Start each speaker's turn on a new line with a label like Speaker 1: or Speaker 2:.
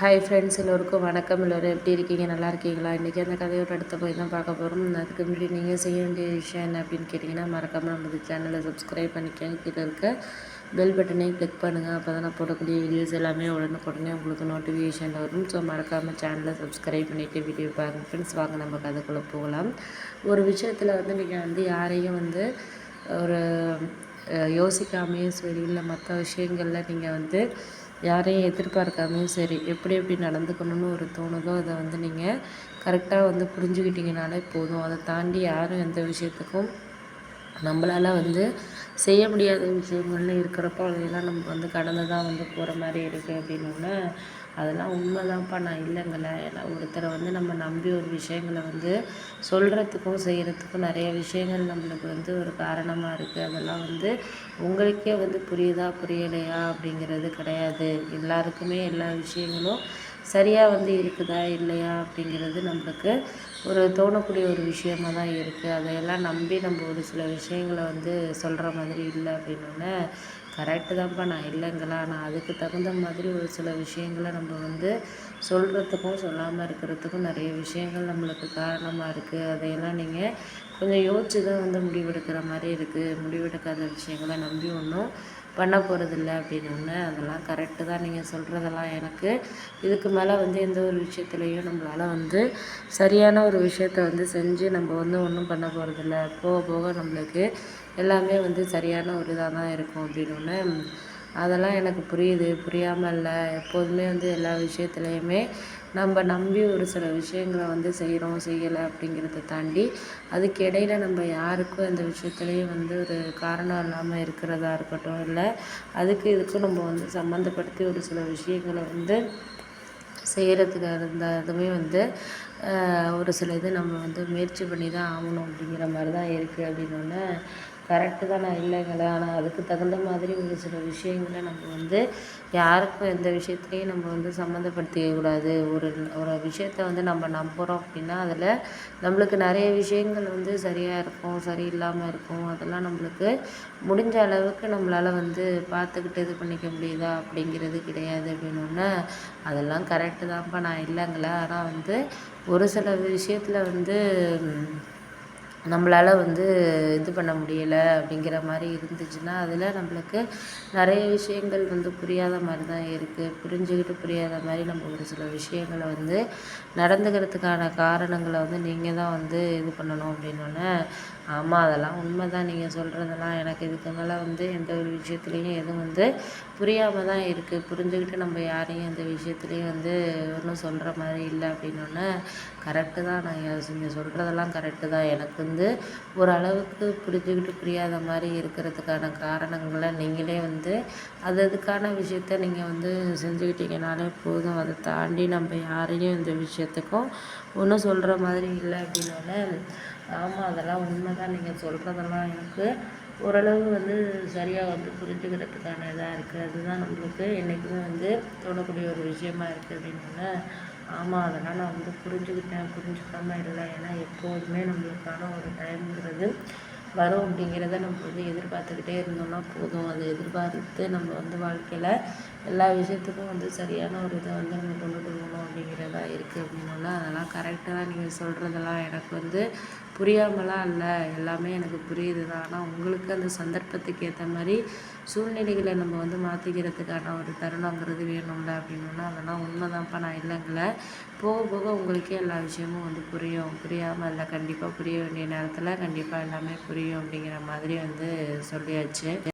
Speaker 1: hi friends எல்லோருக்கும் வணக்கம் எல்லோரும் எப்படி இருக்கீங்க நல்லா இருக்கீங்களா இன்றைக்கி அந்த கதையோட அடுத்த போய் தான் பார்க்க போகிறோம் அதுக்கு முன்னாடி நீங்கள் செய்ய வேண்டிய விஷயம் என்ன அப்படின்னு கேட்டிங்கன்னா மறக்காமல் நம்ம சேனலை சப்ஸ்கிரைப் பண்ணிக்கோங்க கீழே இருக்க பெல் பட்டனையும் கிளிக் பண்ணுங்கள் அப்போ தான் நான் போடக்கூடிய வீடியோஸ் எல்லாமே உடனுக்குடனே உங்களுக்கு நோட்டிஃபிகேஷன் வரும் ஸோ மறக்காமல் சேனலை சப்ஸ்கிரைப் பண்ணிவிட்டு வீடியோ பாருங்கள் ஃப்ரெண்ட்ஸ் வாங்க நம்ம கதைக்குள்ளே போகலாம் ஒரு விஷயத்தில் வந்து நீங்கள் வந்து யாரையும் வந்து ஒரு யோசிக்காமையும் சரி இல்லை மற்ற விஷயங்களில் நீங்கள் வந்து யாரையும் எதிர்பார்க்காமையும் சரி எப்படி எப்படி நடந்துக்கணும்னு ஒரு தோணுதோ அதை வந்து நீங்கள் கரெக்டாக வந்து புரிஞ்சுக்கிட்டிங்கனாலே போதும் அதை தாண்டி யாரும் எந்த விஷயத்துக்கும் நம்மளால் வந்து செய்ய முடியாத விஷயங்கள்னு இருக்கிறப்போ அதையெல்லாம் நம்ம வந்து கடந்து தான் வந்து போகிற மாதிரி இருக்குது அப்படின்னோடனே அதெல்லாம் உண்மைதான்ப்பா நான் இல்லைங்கள ஏன்னா ஒருத்தரை வந்து நம்ம நம்பி ஒரு விஷயங்களை வந்து சொல்கிறதுக்கும் செய்கிறதுக்கும் நிறைய விஷயங்கள் நம்மளுக்கு வந்து ஒரு காரணமாக இருக்குது அதெல்லாம் வந்து உங்களுக்கே வந்து புரியுதா புரியலையா அப்படிங்கிறது கிடையாது எல்லாருக்குமே எல்லா விஷயங்களும் சரியாக வந்து இருக்குதா இல்லையா அப்படிங்கிறது நம்மளுக்கு ஒரு தோணக்கூடிய ஒரு விஷயமாக தான் இருக்குது அதையெல்லாம் நம்பி நம்ம ஒரு சில விஷயங்களை வந்து சொல்கிற மாதிரி இல்லை அப்படின்னோடனே கரெக்டு தான்ப்பா நான் இல்லைங்களா நான் அதுக்கு தகுந்த மாதிரி ஒரு சில விஷயங்களை நம்ம வந்து சொல்கிறதுக்கும் சொல்லாமல் இருக்கிறதுக்கும் நிறைய விஷயங்கள் நம்மளுக்கு காரணமாக இருக்குது அதையெல்லாம் நீங்கள் கொஞ்சம் யோசிச்சு தான் வந்து முடிவெடுக்கிற மாதிரி இருக்குது முடிவெடுக்காத விஷயங்களை நம்பி ஒன்றும் பண்ண போகிறதில்ல அப்படின்னு அதெல்லாம் கரெக்டு தான் நீங்கள் சொல்கிறதெல்லாம் எனக்கு இதுக்கு மேலே வந்து எந்த ஒரு விஷயத்துலையும் நம்மளால் வந்து சரியான ஒரு விஷயத்த வந்து செஞ்சு நம்ம வந்து ஒன்றும் பண்ண போகிறதில்ல போக போக நம்மளுக்கு எல்லாமே வந்து சரியான ஒரு இதாக தான் இருக்கும் ஒன்று அதெல்லாம் எனக்கு புரியுது புரியாமல் இல்லை எப்போதுமே வந்து எல்லா விஷயத்துலையுமே நம்ம நம்பி ஒரு சில விஷயங்களை வந்து செய்கிறோம் செய்யலை அப்படிங்கிறத தாண்டி அதுக்கு நம்ம யாருக்கும் அந்த விஷயத்துலேயும் வந்து ஒரு காரணம் இல்லாமல் இருக்கிறதா இருக்கட்டும் இல்லை அதுக்கு இதுக்கும் நம்ம வந்து சம்மந்தப்படுத்தி ஒரு சில விஷயங்களை வந்து செய்கிறதுக்கு இருந்தாலுமே வந்து ஒரு சில இது நம்ம வந்து முயற்சி பண்ணி தான் ஆகணும் அப்படிங்கிற மாதிரி தான் இருக்குது அப்படின்னோடனே கரெக்டு தான் நான் ஆனால் அதுக்கு தகுந்த மாதிரி ஒரு சில விஷயங்களை நம்ம வந்து யாருக்கும் எந்த விஷயத்துலையும் நம்ம வந்து சம்மந்தப்படுத்திக்க கூடாது ஒரு ஒரு விஷயத்த வந்து நம்ம நம்புகிறோம் அப்படின்னா அதில் நம்மளுக்கு நிறைய விஷயங்கள் வந்து சரியாக இருக்கும் சரியில்லாமல் இருக்கும் அதெல்லாம் நம்மளுக்கு முடிஞ்ச அளவுக்கு நம்மளால் வந்து பார்த்துக்கிட்டு இது பண்ணிக்க முடியுதா அப்படிங்கிறது கிடையாது அப்படின்னோடனே அதெல்லாம் கரெக்டு தான்ப்பா நான் இல்லைங்களே ஆனால் வந்து ஒரு சில விஷயத்தில் வந்து நம்மளால் வந்து இது பண்ண முடியலை அப்படிங்கிற மாதிரி இருந்துச்சுன்னா அதில் நம்மளுக்கு நிறைய விஷயங்கள் வந்து புரியாத மாதிரி தான் இருக்குது புரிஞ்சுக்கிட்டு புரியாத மாதிரி நம்ம ஒரு சில விஷயங்களை வந்து நடந்துக்கிறதுக்கான காரணங்களை வந்து நீங்கள் தான் வந்து இது பண்ணணும் அப்படின்னோன்ன ஆமாம் அதெல்லாம் உண்மை தான் நீங்கள் சொல்கிறதெல்லாம் எனக்கு இதுக்கு மேலே வந்து எந்த ஒரு விஷயத்துலேயும் எதுவும் வந்து புரியாமல் தான் இருக்குது புரிஞ்சுக்கிட்டு நம்ம யாரையும் எந்த விஷயத்துலேயும் வந்து ஒன்றும் சொல்கிற மாதிரி இல்லை ஒன்று கரெக்டு தான் நான் நீங்கள் சொல்கிறதெல்லாம் கரெக்டு தான் எனக்கு வந்து ஓரளவுக்கு புரிஞ்சுக்கிட்டு புரியாத மாதிரி இருக்கிறதுக்கான காரணங்களை நீங்களே வந்து அது அதுக்கான விஷயத்த நீங்கள் வந்து செஞ்சுக்கிட்டீங்கனாலே போதும் அதை தாண்டி நம்ம யாரையும் இந்த விஷயத்துக்கும் ஒன்றும் சொல்கிற மாதிரி இல்லை அப்படின்னோடனே ஆமாம் அதெல்லாம் உண்மை தான் நீங்கள் சொல்கிறதெல்லாம் எனக்கு ஓரளவு வந்து சரியாக வந்து புரிஞ்சுக்கிறதுக்கான இதாக இருக்குது அதுதான் நம்மளுக்கு என்றைக்குமே வந்து தோணக்கூடிய ஒரு விஷயமா இருக்குது அப்படின்னு ஆமாம் அதெல்லாம் நான் வந்து புரிஞ்சுக்கிட்டேன் புரிஞ்சுக்காமல் இல்லை ஏன்னா எப்போதுமே நம்மளுக்கான ஒரு டைம்ங்கிறது வரும் அப்படிங்கிறத நம்ம வந்து எதிர்பார்த்துக்கிட்டே இருந்தோம்னா போதும் அதை எதிர்பார்த்து நம்ம வந்து வாழ்க்கையில் எல்லா விஷயத்துக்கும் வந்து சரியான ஒரு இதை வந்து நம்ம கொண்டு போகணும் அப்படிங்கிறதா இருக்குது அப்படின்னா அதெல்லாம் கரெக்டாக நீங்கள் சொல்கிறதெல்லாம் எனக்கு வந்து புரியாமலாம் இல்லை எல்லாமே எனக்கு புரியுது தான் ஆனால் உங்களுக்கு அந்த சந்தர்ப்பத்துக்கு ஏற்ற மாதிரி சூழ்நிலைகளை நம்ம வந்து மாற்றிக்கிறதுக்கான ஒரு தருணங்கிறது வேணும்ல அப்படின்னா அதெல்லாம் உண்மை தான்ப்பா நான் இல்லைங்கள போக போக உங்களுக்கே எல்லா விஷயமும் வந்து புரியும் புரியாமல் இல்லை கண்டிப்பாக புரிய வேண்டிய நேரத்தில் கண்டிப்பாக எல்லாமே புரியும் புரியும் அப்படிங்கிற மாதிரி வந்து சொல்லியாச்சு